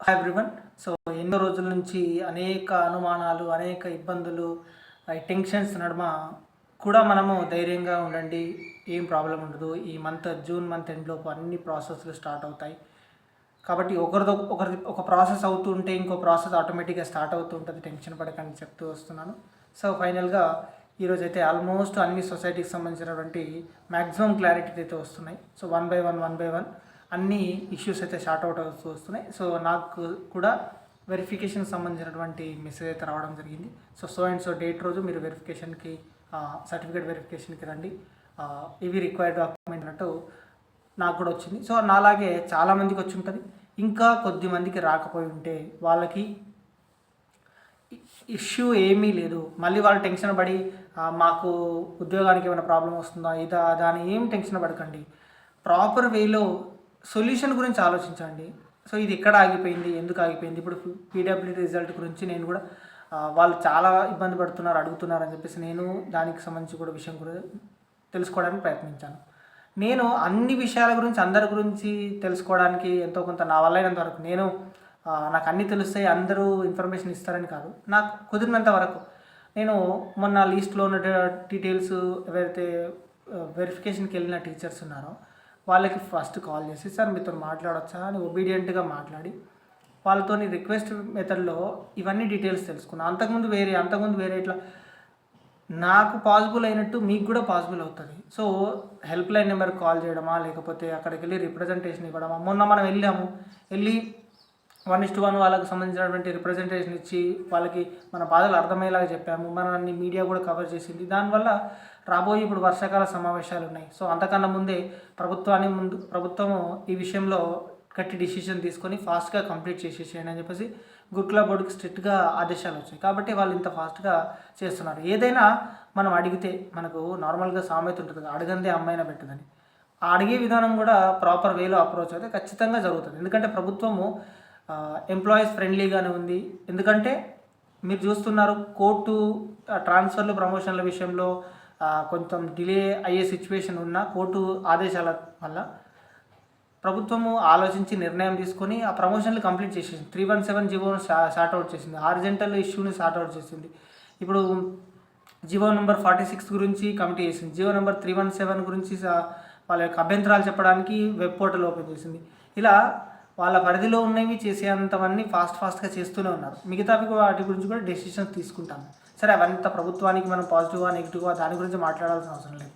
Hi everyone so ఎన్నో రోజుల నుంచి అనేక అనుమానాలు అనేక ఇబ్బందులు టెన్షన్స్ నడుమ కూడా మనము ధైర్యంగా ఉండండి. ఏం ప్రాబ్లం ఉండదు. ఈ మంత్ జూన్ మంత్ ఎండ్లోపు అన్ని ప్రాసెస్లు స్టార్ట్ అవుతాయి. కాబట్టి ఒకరిదో ఒకరి ఒక ప్రాసెస్ అవుతుంటే ఇంకో ప్రాసెస్ ఆటోమేటిక్గా స్టార్ట్ అవుతూ ఉంటుంది. టెన్షన్ పడకండి చెప్తూ వస్తున్నాను. సో ఫైనల్గా ఈరోజు అయితే ఆల్మోస్ట్ అన్ని సొసైటీకి సంబంధించినటువంటి మ్యాక్సిమం క్లారిటీ అయితే వస్తున్నాయి. So one by one one by one. అన్ని ఇష్యూస్ అయితే షార్ట్ అవుట్ అవుతూ వస్తున్నాయి. సో నాకు కూడా వెరిఫికేషన్ సంబంధించినటువంటి మెసేజ్ అయితే రావడం జరిగింది. So so and so date రోజు మీరు వెరిఫికేషన్కి సర్టిఫికేట్ వెరిఫికేషన్కి రండి. ఇవి రిక్వైర్డ్ డాక్యుమెంట్ అన్నట్టు నాకు కూడా వచ్చింది. సో నాలాగే చాలామందికి వచ్చి ఉంటుంది. ఇంకా కొద్ది మందికి రాకపోయి ఉంటే వాళ్ళకి ఇష్యూ ఏమీ లేదు. మళ్ళీ వాళ్ళు టెన్షన్ పడి మాకు ఉద్యోగానికి ఏమైనా ప్రాబ్లం వస్తుందా ఇదా దాని ఏం టెన్షన్ పడకండి. ప్రాపర్ వేలో సొల్యూషన్ గురించి ఆలోచించండి. సో ఇది ఎక్కడ ఆగిపోయింది? ఎందుకు ఆగిపోయింది? ఇప్పుడు పీడబ్ల్యూ రిజల్ట్ గురించి నేను కూడా వాళ్ళు చాలా ఇబ్బంది పడుతున్నారు అడుగుతున్నారు అని చెప్పేసి నేను దానికి సంబంధించి కూడా విషయం కూడా తెలుసుకోవడానికి ప్రయత్నించాను. నేను అన్ని విషయాల గురించి అందరి గురించి తెలుసుకోవడానికి ఎంతో కొంత నా వల్ల వరకు నేను నాకు అన్నీ తెలుస్తాయి అందరూ ఇన్ఫర్మేషన్ ఇస్తారని కాదు. నాకు కుదిరినంత వరకు నేను మొన్న లీస్ట్లో ఉన్న డీటెయిల్స్ ఎవరైతే వెరిఫికేషన్కి వెళ్ళిన టీచర్స్ ఉన్నారో వాళ్ళకి ఫస్ట్ కాల్ చేసి సార్ మీతో మాట్లాడొచ్చా? అని ఒబీడియంట్గా మాట్లాడి వాళ్ళతో రిక్వెస్ట్ మెథడ్లో ఇవన్నీ డీటెయిల్స్ తెలుసుకున్నాను అంతకుముందు వేరే అంతకుముందు వేరే ఇట్లా నాకు పాసిబుల్ అయినట్టు మీకు కూడా పాసిబుల్ అవుతుంది. So help line number call చేయడమా లేకపోతే అక్కడికి వెళ్ళి రిప్రజెంటేషన్ ఇవ్వడమా? మొన్న మనం వెళ్ళాము. వెళ్ళి వన్ ఇస్ టు వన్ వాళ్ళకి సంబంధించినటువంటి రిప్రజెంటేషన్ ఇచ్చి వాళ్ళకి మన బాధలు అర్థమయ్యేలాగా చెప్పాము. మనల్ని మీడియా కూడా కవర్ చేసింది. దానివల్ల రాబోయే ఇప్పుడు వర్షాకాల సమావేశాలు ఉన్నాయి. సో అంతకన్నా ముందే ప్రభుత్వాన్ని ముందు ప్రభుత్వము ఈ విషయంలో గట్టి డిసిషన్ తీసుకొని ఫాస్ట్గా కంప్లీట్ చేసేసేయండి అని చెప్పేసి గురుకుల బోర్డుకి స్ట్రిక్ట్గా ఆదేశాలు వచ్చాయి. కాబట్టి వాళ్ళు ఇంత ఫాస్ట్గా చేస్తున్నారు. ఏదైనా మనం అడిగితే మనకు నార్మల్గా సామెత ఉంటుంది అడగందే అమ్మాయినా పెట్టదని. ఆ అడిగే విధానం కూడా ప్రాపర్ వేలో అప్రోచ్ అయితే ఖచ్చితంగా జరుగుతుంది. ఎందుకంటే ప్రభుత్వము ఎంప్లాయీస్ ఫ్రెండ్లీగానే ఉంది. ఎందుకంటే మీరు చూస్తున్నారు కోర్టు ట్రాన్స్ఫర్లు ప్రమోషన్ల విషయంలో కొంచెం డిలే అయ్యే సిచ్యువేషన్ ఉన్న కోర్టు ఆదేశాల వల్ల ప్రభుత్వము ఆలోచించి నిర్ణయం తీసుకొని ఆ ప్రమోషన్లు కంప్లీట్ చేసేసింది. త్రీ వన్ సెవెన్ జీవోను షార్ట్ అవుట్ చేసింది. ఆర్జెంటల్ ఇష్యూని షార్ట్ అవుట్ చేసింది. ఇప్పుడు జివో నెంబర్ ఫార్టీ సిక్స్ గురించి కమిటీ చేసింది. GO number three one seven గురించి వాళ్ళ యొక్క అభ్యంతరాలు చెప్పడానికి వెబ్ పోర్టల్ ఓపెన్ చేసింది. ఇలా వాళ్ళ పరిధిలో ఉన్నవి చేసేంతవన్నీ ఫాస్ట్ ఫాస్ట్గా చేస్తూనే ఉన్నారు. మిగతావి వాటి గురించి కూడా డెసిషన్స్ తీసుకుంటాము. సరే అవంత ప్రభుత్వానికి మనం పాజిటివ్గా నెగిటివ్గా దాని గురించి మాట్లాడాల్సిన అవసరం లేదు.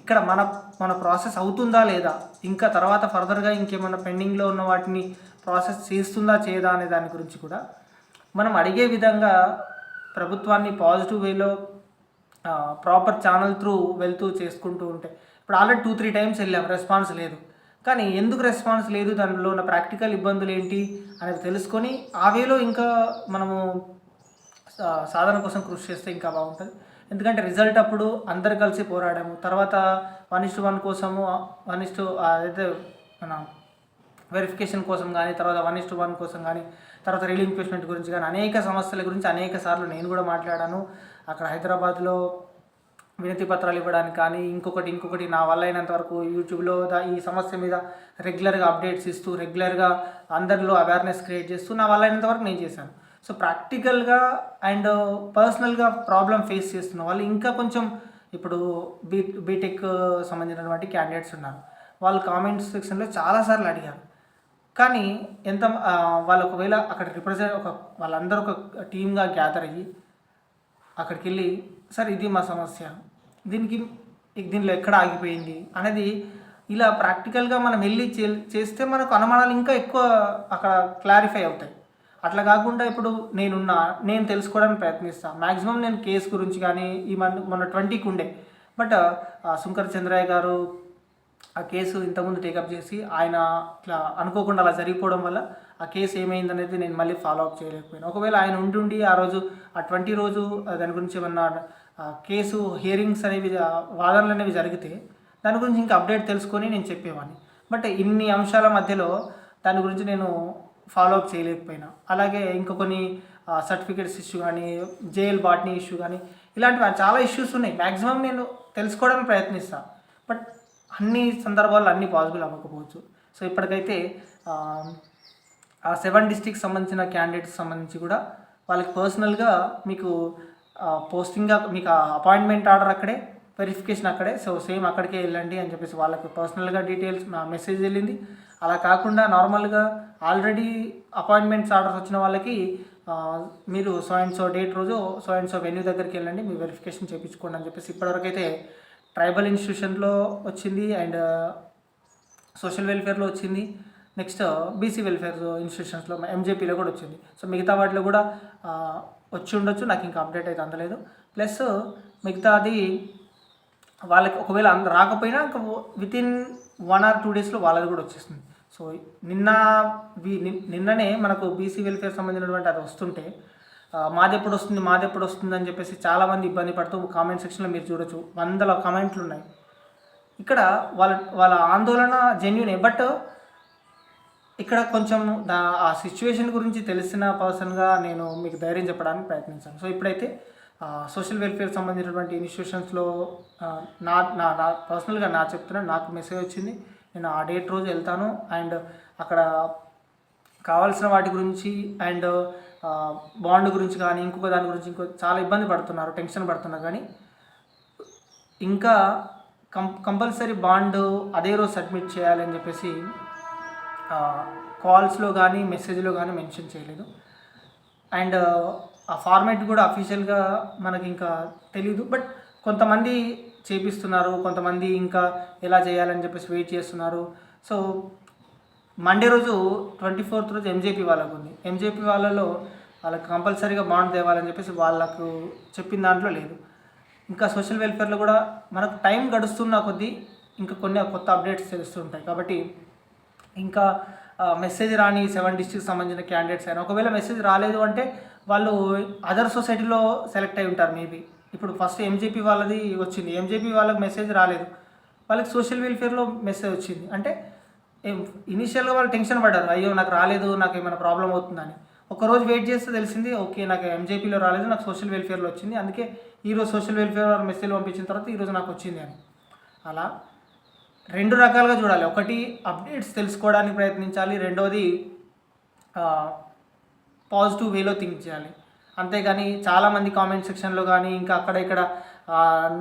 ఇక్కడ మన మన ప్రాసెస్ అవుతుందా లేదా? ఇంకా తర్వాత ఫర్దర్గా ఇంకేమైనా పెండింగ్లో ఉన్న వాటిని ప్రాసెస్ చేస్తుందా చేయదా అనే దాని గురించి కూడా మనం అడిగే విధంగా ప్రభుత్వాన్ని పాజిటివ్ వేలో ప్రాపర్ ఛానల్ త్రూ వెళ్తూ చేసుకుంటూ ఉంటే ఇప్పుడు ఆల్రెడీ టూ త్రీ టైమ్స్ వెళ్ళాం రెస్పాన్స్ లేదు. కానీ ఎందుకు రెస్పాన్స్ లేదు? దానిలో ఉన్న ప్రాక్టికల్ ఇబ్బందులు ఏంటి? అనేది తెలుసుకొని ఆ వేలో ఇంకా మనము సాధన కోసం కృషి చేస్తే ఇంకా బాగుంటుంది. ఎందుకంటే రిజల్ట్ అప్పుడు అందరు కలిసి పోరాడాము. తర్వాత వన్ ఇస్ వన్ కోసము వన్ ఇస్ అదైతే మన వెరిఫికేషన్ కోసం కానీ తర్వాత వన్ ఇస్ వన్ కోసం కానీ తర్వాత రిలింక్విష్మెంట్ గురించి కానీ అనేక సమస్యల గురించి అనేక సార్లు నేను కూడా మాట్లాడాను. అక్కడ హైదరాబాద్లో వినతి పత్రాలు ఇవ్వడానికి కానీ ఇంకొకటి ఇంకొకటి నా వల్ల అయినంత వరకు యూట్యూబ్లో ఈ సమస్య మీద రెగ్యులర్గా అప్డేట్స్ ఇస్తూ రెగ్యులర్గా అందరిలో అవేర్నెస్ క్రియేట్ చేస్తూ నా వల్ల అయినంత వరకు నేను చేశాను. సో ప్రాక్టికల్గా అండ్ పర్సనల్గా ప్రాబ్లం ఫేస్ చేస్తున్న వాళ్ళు ఇంకా కొంచెం ఇప్పుడు బీ బీటెక్ సంబంధించినటువంటి క్యాండిడేట్స్ ఉన్నారు. వాళ్ళు కామెంట్స్ సెక్షన్లో చాలాసార్లు అడిగారు. కానీ ఎంత వాళ్ళు ఒకవేళ అక్కడ రిప్రజెంట్ ఒక వాళ్ళందరూ ఒక టీమ్గా గ్యాదర్ అయ్యి అక్కడికి వెళ్ళి సార్ ఇది మా సమస్య. దీనికి దీనిలో ఎక్కడ ఆగిపోయింది? అనేది ఇలా ప్రాక్టికల్గా మనం వెళ్ళి చే- చేస్తే మనకు అనుమానాలు ఇంకా ఎక్కువ అక్కడ క్లారిఫై అవుతాయి. అట్లా కాకుండా ఇప్పుడు నేనున్నా నేను తెలుసుకోవడానికి ప్రయత్నిస్తాను మ్యాక్సిమం నేను కేసు గురించి కానీ ఈ మన మొన్న ట్వంటీకి ఉండే. బట్ శంకర్ చంద్రయ్య గారు ఆ కేసు ఇంతకుముందు టేకప్ చేసి ఆయన ఇట్లా అనుకోకుండా అలా జరిగిపోవడం వల్ల ఆ కేసు ఏమైందనేది నేను మళ్ళీ ఫాలో అప్ చేయలేకపోయాను. ఒకవేళ ఆయన ఉండి ఆ రోజు ఆ ట్వంటీ రోజు దాని గురించి ఏమన్నా కేసు హియరింగ్స్ అనేవి వాదనలు అనేవి జరిగితే దాని గురించి ఇంకా అప్డేట్ తెలుసుకొని నేను చెప్పేవాడిని. బట్ ఇన్ని అంశాల మధ్యలో దాని గురించి నేను ఫాలో అప్ చేయలేకపోయినా. అలాగే ఇంకా కొన్ని సర్టిఫికేట్స్ ఇష్యూ కానీ జేఎల్ బాట్నీ ఇష్యూ కానీ ఇలాంటివి చాలా ఇష్యూస్ ఉన్నాయి. మ్యాక్సిమం నేను తెలుసుకోవడానికి ప్రయత్నిస్తాను బట్ అన్ని సందర్భాల్లో అన్ని పాజిబుల్ అవ్వకపోవచ్చు. సో ఇప్పటికైతే ఆ, సెవెన్ డిస్ట్రిక్ట్ సంబంధించిన క్యాండిడేట్స్ సంబంధించి కూడా వాళ్ళకి పర్సనల్గా మీకు పోస్టింగ్గా మీకు అపాయింట్మెంట్ ఆర్డర్ అక్కడే వెరిఫికేషన్ అక్కడే. సో సేమ్ అక్కడికే వెళ్ళండి అని చెప్పేసి వాళ్ళకి పర్సనల్గా డీటెయిల్స్ నా మెసేజ్ వెళ్ళింది. అలా కాకుండా నార్మల్గా ఆల్రెడీ అపాయింట్మెంట్స్ ఆర్డర్స్ వచ్చిన వాళ్ళకి మీరు సో అండ్ సో డేట్ రోజు సో అండ్ సో వెన్యూ దగ్గరికి వెళ్ళండి మీ వెరిఫికేషన్ చేయించుకోండి అని చెప్పేసి ఇప్పటివరకు అయితే ట్రైబల్ ఇన్స్టిట్యూషన్లో వచ్చింది అండ్ సోషల్ వెల్ఫేర్లో వచ్చింది. నెక్స్ట్ బీసీ వెల్ఫేర్ ఇన్స్టిట్యూషన్స్లో ఎంజేపీలో కూడా వచ్చింది. సో మిగతా వాటిలో కూడా వచ్చి ఉండొచ్చు. నాకు ఇంకా అప్డేట్ అయితే అందలేదు. ప్లస్ మిగతాది వాళ్ళకి ఒకవేళ అంద రాకపోయినా ఇంకా within one or two డేస్లో వాళ్ళది కూడా వచ్చేస్తుంది. సో నిన్న వి- నిన్ననే మనకు బీసీ వెల్ఫేర్ సంబంధించినటువంటి అది వస్తుంటే మాది ఎప్పుడు వస్తుంది మాది ఎప్పుడు వస్తుంది అని చెప్పేసి చాలామంది ఇబ్బంది పడుతూ కామెంట్ సెక్షన్లో మీరు చూడొచ్చు. వందల కామెంట్లు ఉన్నాయి. ఇక్కడ వాళ్ళ వాళ్ళ ఆందోళన జెన్యునే బట్ ఇక్కడ కొంచెం దా ఆ సిచ్యువేషన్ గురించి తెలిసిన పర్సన్గా నేను మీకు ధైర్యం చెప్పడానికి ప్రయత్నించాను. సో ఇప్పుడైతే సోషల్ వెల్ఫేర్ సంబంధించినటువంటి ఇన్స్టిట్యూషన్స్లో నా నా నా పర్సనల్గా నా చెప్తున్నా నాకు మెసేజ్ వచ్చింది. నేను ఆ డేట్ రోజు వెళ్తాను. అండ్ అక్కడ కావాల్సిన వాటి గురించి అండ్ బాండ్ గురించి కానీ ఇంకొక దాని గురించి ఇంకో చాలా ఇబ్బంది పడుతున్నారు టెన్షన్ పడుతున్నారు. కానీ ఇంకా కం కంపల్సరీ బాండ్ అదే రోజు సబ్మిట్ చేయాలని చెప్పేసి కాల్స్లో కానీ మెసేజ్లో కానీ మెన్షన్ చేయలేదు. అండ్ ఆ ఫార్మాట్ కూడా అఫీషియల్గా మనకి ఇంకా తెలియదు బట్ కొంతమంది చేపిస్తున్నారు కొంతమంది ఇంకా ఎలా చేయాలని చెప్పేసి వెయిట్ చేస్తున్నారు. సో మండే రోజు ట్వంటీ ఫోర్త్ రోజు ఎంజేపీ వాళ్ళకు ఉంది. ఎంజేపీ వాళ్ళలో వాళ్ళకి కంపల్సరీగా బాండ్ తేవాలని చెప్పేసి వాళ్ళకు చెప్పిన దాంట్లో లేదు. ఇంకా సోషల్ వెల్ఫేర్లో కూడా మనకు టైం గడుస్తున్న కొద్దీ ఇంకా కొన్ని కొత్త అప్డేట్స్ తెలుస్తుంటాయి కాబట్టి ఇంకా మెసేజ్ రాని సెవెన్ డిస్ట్రిక్ట్ సంబంధించిన క్యాండిడేట్స్ అయినా ఒకవేళ మెసేజ్ రాలేదు అంటే వాళ్ళు అదర్ సొసైటీలో సెలెక్ట్ అయి ఉంటారు మేబీ ఇప్పుడు ఫస్ట్ ఎంజేపీ వాళ్ళది వచ్చింది. ఎంజేపీ వాళ్ళకి మెసేజ్ రాలేదు. వాళ్ళకి సోషల్ వెల్ఫేర్లో మెసేజ్ వచ్చింది. అంటే ఇనిషియల్గా వాళ్ళు టెన్షన్ పడ్డారు. అయ్యో నాకు రాలేదు నాకు ఏమైనా ప్రాబ్లం అవుతుందని. ఒక రోజు వెయిట్ చేస్తే తెలిసింది ఓకే నాకు ఎంజేపీలో రాలేదు నాకు సోషల్ వెల్ఫేర్లో వచ్చింది. అందుకే ఈరోజు సోషల్ వెల్ఫేర్ వారు మెసేజ్ పంపించిన తర్వాత ఈరోజు నాకు వచ్చింది అని. అలా రెండు రకాలుగా చూడాలి. ఒకటి అప్డేట్స్ తెలుసుకోవడానికి ప్రయత్నించాలి. రెండవది పాజిటివ్ వేలో థింక్ చేయాలి. అంతేగాని చాలామంది కామెంట్ సెక్షన్లో కానీ ఇంకా అక్కడ ఇక్కడ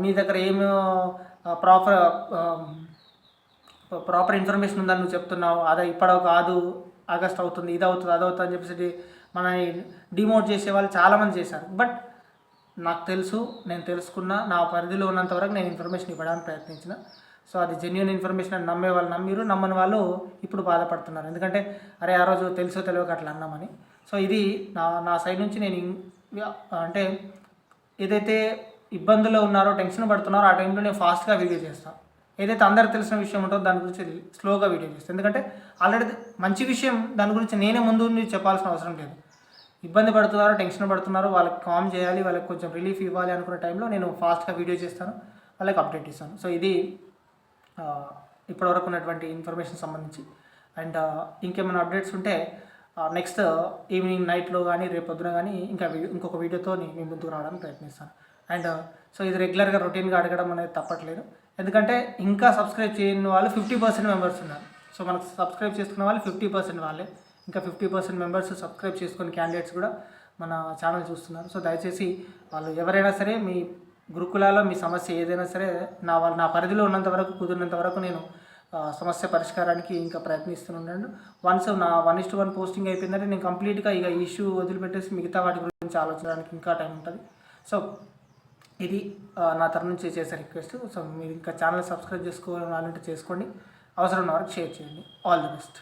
నీ దగ్గర ఏమి ప్రాపర్ ప్రాపర్ ఇన్ఫర్మేషన్ ఉందని నువ్వు చెప్తున్నావు అదే ఇప్పడో కాదు ఆగస్ట్ అవుతుంది ఇది అవుతుంది అది అవుతుంది అని చెప్పేసి మనని డిమోట్ చేసే వాళ్ళు చాలామంది చేశారు. బట్ నాకు తెలుసు నేను తెలుసుకున్న నా పరిధిలో ఉన్నంత వరకు నేను ఇన్ఫర్మేషన్ ఇవ్వడానికి ప్రయత్నించిన. సో అది జెన్యున్ ఇన్ఫర్మేషన్ అని నమ్మే వాళ్ళు నమ్మిరు నమ్మని వాళ్ళు ఇప్పుడు బాధపడుతున్నారు. ఎందుకంటే అరే ఆ రోజు తెలుసో తెలియక అట్లా అన్నామని. సో ఇది నా నా సైడ్ నుంచి నేను అంటే ఏదైతే ఇబ్బందుల్లో ఉన్నారో టెన్షన్ పడుతున్నారో ఆ టైంలో నేను ఫాస్ట్గా వీడియో చేస్తాను ఏదైతే అందరికి తెలిసిన విషయం ఉంటుందో దాని గురించి స్లోగా వీడియో చేస్తాను ఎందుకంటే ఆల్రెడీ మంచి విషయం దాని గురించి నేనే ముందు చెప్పాల్సిన అవసరం లేదు. ఇబ్బంది పడుతున్నారు టెన్షన్ పడుతున్నారు వాళ్ళకి కామ్ చేయాలి వాళ్ళకి కొంచెం రిలీఫ్ ఇవ్వాలి అనుకున్న టైంలో నేను ఫాస్ట్గా వీడియో చేస్తాను వాళ్ళకి అప్డేట్ ఇస్తాను. సో ఇది ఇప్పటివరకు ఉన్నటువంటి ఇన్ఫర్మేషన్ సంబంధించి. అండ్ ఇంకేమైనా అప్డేట్స్ ఉంటే నెక్స్ట్ ఈవినింగ్ నైట్లో కానీ రేపు పొద్దున కానీ ఇంకా ఇంకొక వీడియోతో మీ ముందుకు రావడానికి ప్రయత్నిస్తాను. అండ్ సో ఇది రెగ్యులర్గా రొటీన్గా అడగడం అనేది తప్పట్లేదు. ఎందుకంటే ఇంకా సబ్స్క్రైబ్ చేయని వాళ్ళు ఫిఫ్టీ పర్సెంట్ మెంబర్స్ ఉన్నారు. సో మనకు సబ్స్క్రైబ్ చేసుకున్న వాళ్ళు ఫిఫ్టీ పర్సెంట్ వాళ్ళే. ఇంకా ఫిఫ్టీ పర్సెంట్ మెంబర్స్ సబ్స్క్రైబ్ చేసుకుని క్యాండిడేట్స్ కూడా మన ఛానల్ చూస్తున్నారు. సో దయచేసి వాళ్ళు ఎవరైనా సరే మీ గురుకులాలో మీ సమస్య ఏదైనా సరే నా వాళ్ళు నా పరిధిలో ఉన్నంత వరకు కుదిరినంత వరకు నేను సమస్య పరిష్కారానికి ఇంకా ప్రయత్నిస్తున్నాను వన్స్ నా వన్ ఇస్ట్ వన్ పోస్టింగ్ అయిపోయిందంటే నేను కంప్లీట్గా ఇక ఇష్యూ వదిలిపెట్టేసి మిగతా వాటి గురించి ఆలోచించడానికి ఇంకా టైం ఉంటుంది. సో ఇది నా తరఫు నుంచి చేసే రిక్వెస్ట్ సో మీరు ఇంకా ఛానల్ సబ్స్క్రైబ్ చేసుకోవాలంటే చేసుకోండి. అవసరం ఉన్న వరకు షేర్ చేయండి. All the best